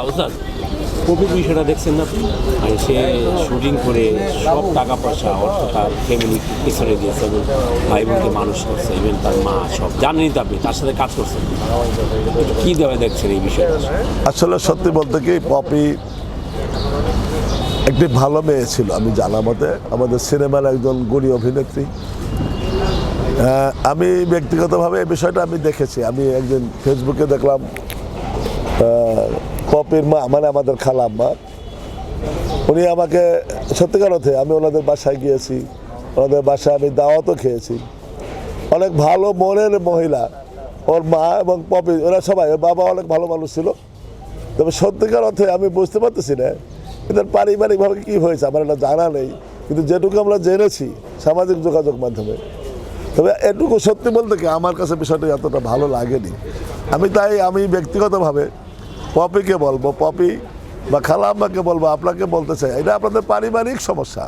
আউসাদ। কবি বিষয়টা দেখছেন না আপনি? মানে সে শুটিং করে সব টাকা পয়সা অর্থ তার ফ্যামিলি পিছনে দিয়েছে এবং ভাই বোনকে মানুষ করছে ইভেন তার মা সব। জানেনই তো আপনি তার সাথে কাজ করছেন। একটু কী দেওয়া দেখছেন এই বিষয়টা? আসলে সত্যি বলতে কি পপি একটি ভালো মেয়ে ছিল আমি জানা মতে। আমাদের সিনেমার একজন গুণী অভিনেত্রী। আমি ব্যক্তিগতভাবে এই বিষয়টা আমি দেখেছি। আমি একদিন ফেসবুকে দেখলাম পপির মা মানে আমাদের খালাম্মা উনি আমাকে সত্যিকার অর্থে আমি ওনাদের বাসায় গিয়েছি, ওনাদের বাসায় আমি দাওয়াতও খেয়েছি। অনেক ভালো মনের মহিলা, ওর মা এবং পপি, ওরা সবাই, ওর বাবা অনেক ভালো মানুষ ছিল। তবে সত্যিকার অর্থে আমি বুঝতে পারতেছি না, এদের পারিবারিকভাবে কী হয়েছে, আমার এটা জানা নেই, কিন্তু যেটুকু আমরা জেনেছি সামাজিক যোগাযোগ মাধ্যমে। তবে এটুকু সত্যি বলতে কি, আমার কাছে বিষয়টা এতটা ভালো লাগেনি। আমি তাই, আমি ব্যক্তিগতভাবে পপিকে বলব, পপি বা খালাম্মাকে বলব, আপনাকে বলতে চাই এটা আপনাদের পারিবারিক সমস্যা।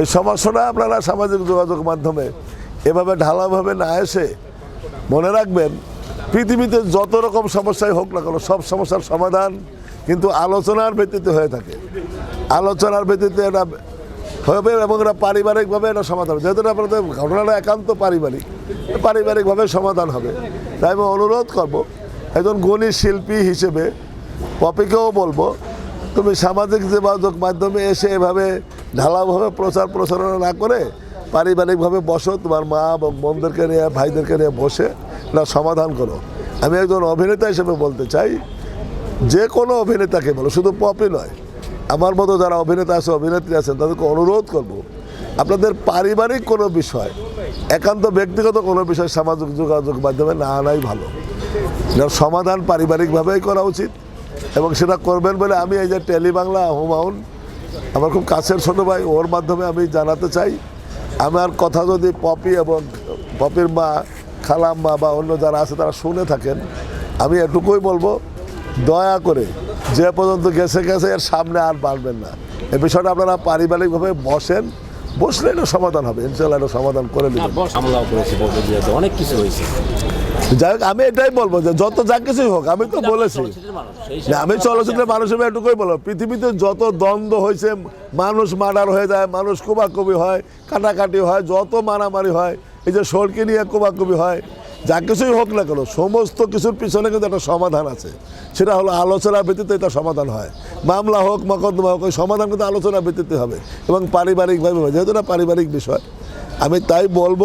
এই সমস্যাটা আপনারা সামাজিক যোগাযোগ মাধ্যমে এভাবে ঢালাভাবে না এসে মনে রাখবেন, পৃথিবীতে যত রকম সমস্যাই হোক না কেন, সব সমস্যার সমাধান কিন্তু আলোচনার ভিত্তিতে হয়ে থাকে। আলোচনার ভিত্তিতে এটা হবে এবং এটা পারিবারিকভাবে এটা সমাধান হবে। যেহেতু আপনাদের ঘটনাটা একান্ত পারিবারিক, পারিবারিকভাবে সমাধান হবে। তাই আমি অনুরোধ করব একজন গুণী শিল্পী হিসেবে পপিকেও বলব, তুমি সামাজিক যোগাযোগ মাধ্যমে এসে এভাবে ঢালাভাবে প্রচার প্রচারণা না করে পারিবারিকভাবে বসো, তোমার মা বোনদেরকে নিয়ে, ভাইদেরকে নিয়ে বসে না সমাধান করো। আমি একজন অভিনেতা হিসেবে বলতে চাই, যে কোনো অভিনেতাকে বলো, শুধু পপি নয়, আমার মতো যারা অভিনেতা আছে, অভিনেত্রী আছেন তাদেরকে অনুরোধ করব, আপনাদের পারিবারিক কোনো বিষয়, একান্ত ব্যক্তিগত কোনো বিষয় সামাজিক যোগাযোগ মাধ্যমে না আনাই ভালো। এটার সমাধান পারিবারিকভাবেই করা উচিত। এবং সেটা করবেন বলে আমি এই যে টেলি বাংলা হুমাউন আমার খুব কাছের ছোটো ভাই, ওর মাধ্যমে আমি জানাতে চাই। আমার কথা যদি পপি এবং পপির মা, খালাম্মা বা অন্য যারা আছে, তারা শুনে থাকেন, আমি এটুকুই বলব, দয়া করে যে পর্যন্ত গেছে গেছে, এর সামনে আর পারবেন না। এ বিষয়টা আপনারা পারিবারিকভাবে বসেন বসলে এটা সমাধান হবে ইনশাল্লাহ এটা সমাধান করে নেবে হামলাও করেছে অনেক কিছু হয়েছে। যাই হোক আমি এটাই বলব যে যত যা কিছুই হোক আমি তো বলেছি। আমি চলচ্চিত্রের মানুষ হিসেবে এটুকুই বলো পৃথিবীতে যত দ্বন্দ্ব হয়েছে মানুষ মার্ডার হয়ে যায় মানুষ কোবাকুবি হয় কাটাকাটি হয় যত মারামারি হয় এই যে সরকে নিয়ে কোবাকুবি হয় যা কিছুই হোক না কেন, সমস্ত কিছুর পিছনে কিন্তু একটা সমাধান আছে। সেটা হলো আলোচনার ভিত্তিতে এটা সমাধান হয়। মামলা হোক, মকদ্দমা হোক, ওই সমাধান কিন্তু আলোচনার ভিত্তিতে হবে এবং পারিবারিকভাবে হবে। যেহেতু এটা পারিবারিক বিষয়, আমি তাই বলব,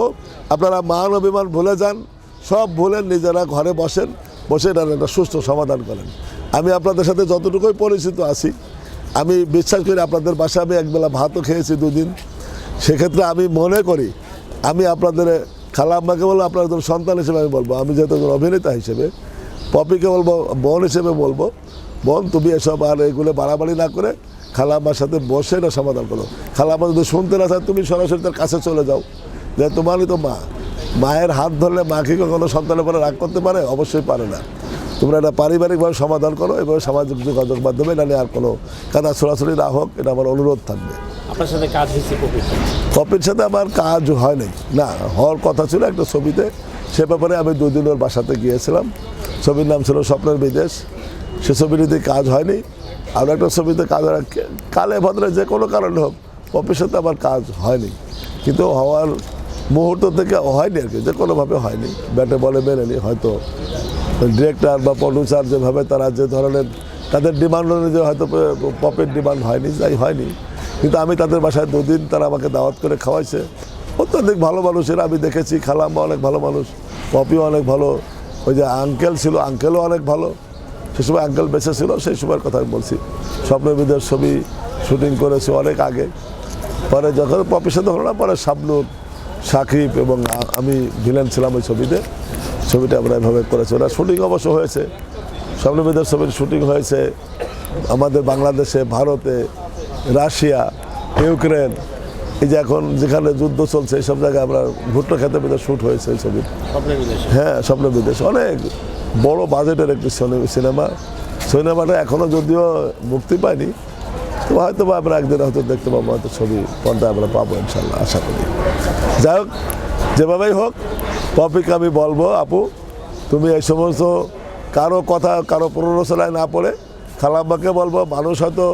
আপনারা মান অভিমান ভুলে যান, সব ভুলে নিজেরা ঘরে বসেন, বসে এটার একটা সুস্থ সমাধান করেন। আমি আপনাদের সাথে যতটুকুই পরিচিত আছি, আমি বিশ্বাস করি আপনাদের বাসায় আমি একবেলা ভাতও খেয়েছি দুদিন। সেক্ষেত্রে আমি মনে করি, আমি আপনাদের খালাম্মাকে বলব আপনার একজন সন্তান হিসেবে আমি বলব। আমি যেহেতু একজন অভিনেতা হিসেবে, পপিকে বলব, বোন হিসেবে বলব। বোন, তুমি এসব আর এগুলো বাড়াবাড়ি না করে খালা আম্মার সাথে বসে না সমাধান করো। খালা আম্মা যদি শুনতে না চায়, তুমি সরাসরি তার কাছে চলে যাও। যে তোমারই তো মা, মায়ের হাত ধরলে মাকে কখনো সন্তানের পরে রাগ করতে পারে? অবশ্যই পারে না। তোমরা এটা পারিবারিকভাবে সমাধান করো এভাবে সামাজিক যোগাযোগ মাধ্যমে নাহলে আর কোনো কাদা ছড়াছড়ি না হোক এটা আমার অনুরোধ থাকবে। আপনার সাথে কাজ হয়েছে কপির সাথে আমার কাজ হয়নি না হওয়ার কথা ছিল একটা ছবিতে। সে ব্যাপারে আমি দুই দিন ওর বাসাতে গিয়েছিলাম। ছবির নাম ছিল স্বপ্নের বিদেশ। সে ছবিটিতে কাজ হয়নি আর একটা ছবিতে কাজ কালে ভদ্রে যে কোনো কারণে হোক পপির সাথে আমার কাজ হয়নি। কিন্তু হওয়ার মুহূর্ত থেকে হয়নি আর কি যে কোনোভাবে হয়নি। ব্যাটে বলে মেনে নি হয়তো ডিরেক্টর বা প্রডিউসার যেভাবে তারা যে ধরনের তাদের ডিমান্ড অনুযায়ী হয়তো পপের ডিমান্ড হয়নি, যাই হয়নি। কিন্তু আমি তাদের বাসায় দুদিন তারা আমাকে দাওয়াত করে খাওয়াইছে। অত্যধিক ভালো মানুষেরা, আমি দেখেছি, খালাম্মা অনেক ভালো মানুষ, পপিও অনেক ভালো, ওই যে আঙ্কেল ছিল আঙ্কেলও অনেক ভালো। সে সময় আঙ্কেল বেঁচে ছিল, সেই সময়ের কথা আমি বলছি। স্বপ্নবিদের ছবি শুটিং করেছি অনেক আগে। পরে যখন পপির সাথে হলো না, পরে শাবনুর, সাকিব এবং আমি ভিলেন ছিলাম ওই ছবিতে। ছবিটা আমরা এভাবে করেছি। ওরা শুটিং অবশ্য হয়েছে। স্বপ্নবিদের ছবির শুটিং হয়েছে। আমাদের বাংলাদেশে ভারতে রাশিয়া ইউক্রেন এই যে এখন যেখানে যুদ্ধ চলছে এইসব জায়গায় আমরা ভুট্টো খেতে পেতে শ্যুট হয়েছে এই ছবি। হ্যাঁ স্বপ্ন বিদেশ। অনেক বড় বাজেটের একটি সিনে- সিনেমা সিনেমাটা এখনও যদিও মুক্তি পায়নি তো হয়তো বা আমরা একদিন হয়তো দেখতে পাবো হয়তো ছবি পর্দায় আমরা পাবো ইনশাল্লাহ আশা করি। যাই হোক যেভাবেই হোক টপিক আমি বলব, আপু। তুমি এই সমস্ত কারও কথা, কারও প্ররোচনায় না পড়ে খালাম্মাকে বলব, মানুষ হয়তো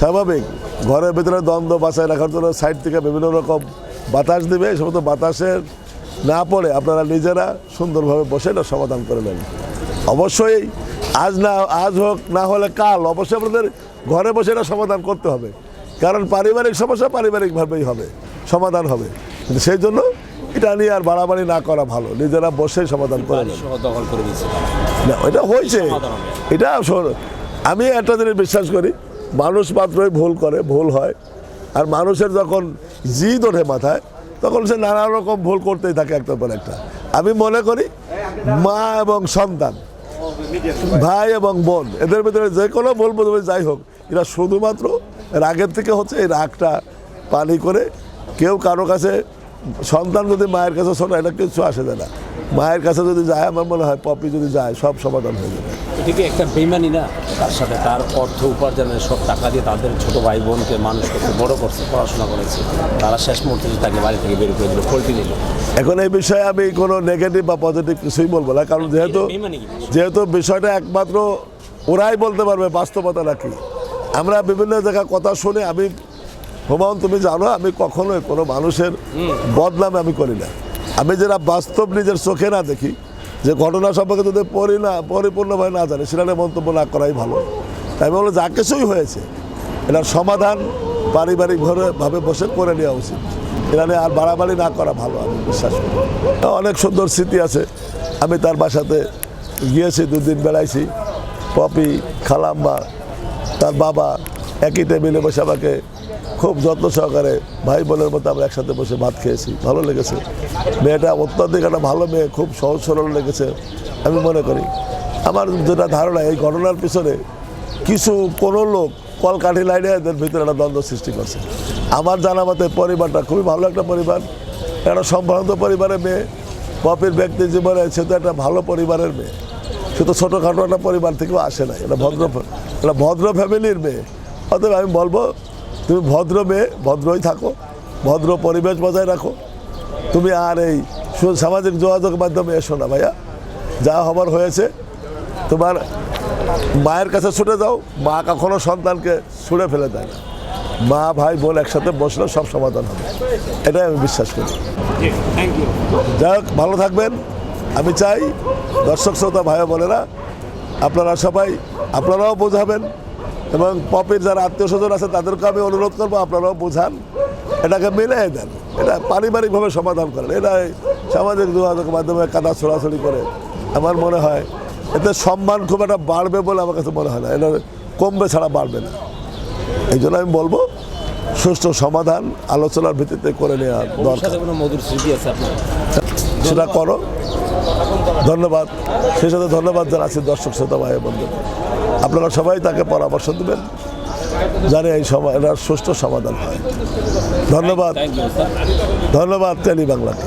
স্বাভাবিক ঘরের ভিতরে দ্বন্দ্ব বাঁচায় রাখার জন্য সাইড থেকে বিভিন্ন রকম বাতাস দিবে, এই সমস্ত বাতাসের না পড়ে আপনারা নিজেরা সুন্দরভাবে বসে এটা সমাধান করে নেন। অবশ্যই আজ না, আজ হোক, না হলে কাল অবশ্যই আপনাদের ঘরে বসে এটা সমাধান করতে হবে। কারণ পারিবারিক সমস্যা পারিবারিকভাবেই হবে, সমাধান হবে। কিন্তু সেই জন্য এটা নিয়ে আর বাড়াবাড়ি না করা ভালো। নিজেরা বসেই সমাধান করে। না এটা হয়েছে। এটা আমি একটা জিনিস বিশ্বাস করি মানুষ মাত্রই ভুল করে ভুল হয়। আর মানুষের যখন জিদ ওঠে মাথায় তখন সে নানা রকম ভুল করতেই থাকে একটার পর একটা। আমি মনে করি মা এবং সন্তান ভাই এবং বোন এদের ভিতরে যে কোনো ভুল বোঝাবে যাই হোক এরা শুধুমাত্র রাগের থেকে হচ্ছে এই রাগটা পানি করে কেউ কারও কাছে সন্তান যদি মায়ের কাছে শোনে এটা কিছু আসে যায় না। মায়ের কাছে যদি যায় আমার মনে হয় পপি যদি যায় সব সমাধান হয়ে যাবে। এটা কি একটা বেইমানি না? তার সাথে তার অর্থ উপার্জনের সব টাকা দিয়ে তাদের ছোট ভাই বোনকে মানুষ করতে বড় করছে পড়াশোনা করেছে। তারা শেষ মুহূর্তে তাকে বাড়ি থেকে বের করে দিল পোল্ট্রি নিল। এখন এই বিষয়ে আমি কোনো নেগেটিভ বা পজিটিভ কিছুই বলব না কারণ যেহেতু যেহেতু বিষয়টা একমাত্র ওরাই বলতে পারবে বাস্তবতা নাকি? আমরা বিভিন্ন জায়গায় কথা শুনে আমি হুমায়ুন, তুমি জানো আমি কখনোই কোনো মানুষের বদনাম আমি করি না। আমি যেটা বাস্তব নিজের চোখে না দেখি, যে ঘটনা সম্পর্কে যদি পড়ি না, পরিপূর্ণভাবে না জানি, সেটা মন্তব্য না করাই ভালো। তাই বলব যা কিছুই হয়েছে এটার সমাধান পারিবারিকভাবে ভাবে বসে করে নেওয়া উচিত। এটা নিয়ে আর বাড়াবাড়ি না করা ভালো, আমি বিশ্বাস করি। অনেক সুন্দর স্মৃতি আছে। আমি তার বাসাতে গিয়েছি, দুদিন বেড়াইছি। পপি, খালাম্মা, তার বাবা একই টেবিলে বসে আমাকে খুব যত্ন সহকারে ভাই বোনের মতো আমরা একসাথে বসে ভাত খেয়েছি, ভালো লেগেছে। মেয়েটা অত্যধিক একটা ভালো মেয়ে, খুব সহজ সরল লেগেছে, আমি মনে করি। আমার যেটা ধারণা, এই ঘটনার পিছনে কিছু কোনো লোক কলকাঠি লাইনে এদের ভিতরে একটা দ্বন্দ্ব সৃষ্টি করছে। আমার জানা মতে পরিবারটা খুবই ভালো একটা পরিবার, একটা সম্ভ্রান্ত পরিবারের মেয়ে, পপির ব্যক্তি জীবনে সে তো একটা ভালো পরিবারের মেয়ে। সে তো ছোটোখাটো একটা পরিবার থেকেও আসে না এটা ভদ্র এটা ভদ্র ফ্যামিলির মেয়ে। অতএব আমি বলব তুমি ভদ্র মেয়ে, ভদ্রই থাকো। ভদ্র পরিবেশ বজায় রাখো। তুমি আর এই সামাজিক যোগাযোগ মাধ্যমে এসো না ভাইয়া। যা হবার হয়েছে, তোমার মায়ের কাছে ছুটে যাও। মা কখনো সন্তানকে ছুঁড়ে ফেলে দেয় না। মা, ভাই, বোন একসাথে বসলে সব সমাধান হবে। এটাই আমি বিশ্বাস করি। যাই হোক, ভালো থাকবেন। আমি চাই দর্শক, শ্রোতা ভাই বোনেরা আপনারা সবাই, আপনারাও বোঝাবেন। এবং পপের যারা আত্মীয় স্বজন আছে তাদেরকে আমি অনুরোধ করব, আপনারাও বোঝান। এটাকে মিলিয়ে দেন। এটা পারিবারিকভাবে সমাধান করেন। এটা সামাজিক যোগাযোগের মাধ্যমে কাদা ছোড়াছড়ি করে আমার মনে হয় এতে সম্মান খুব একটা বাড়বে বলে আমার কাছে মনে হয় না। এটা কমবে ছাড়া বাড়বে না। এই জন্য আমি বলব সুষ্ঠু সমাধান আলোচনার ভিত্তিতে করে নেওয়া দরকার। মধুর স্মৃতি আছে আপনার? সেটা করো। ধন্যবাদ। সেই সাথে ধন্যবাদ যারা আছে দর্শক শ্রোতা ভাই বন্ধু আপনারা সবাই তাকে পরামর্শ দেবেন জানে এই সময় এটা সুষ্ঠু সমাধান হয়। ধন্যবাদ। ধন্যবাদ টেলি বাংলাকে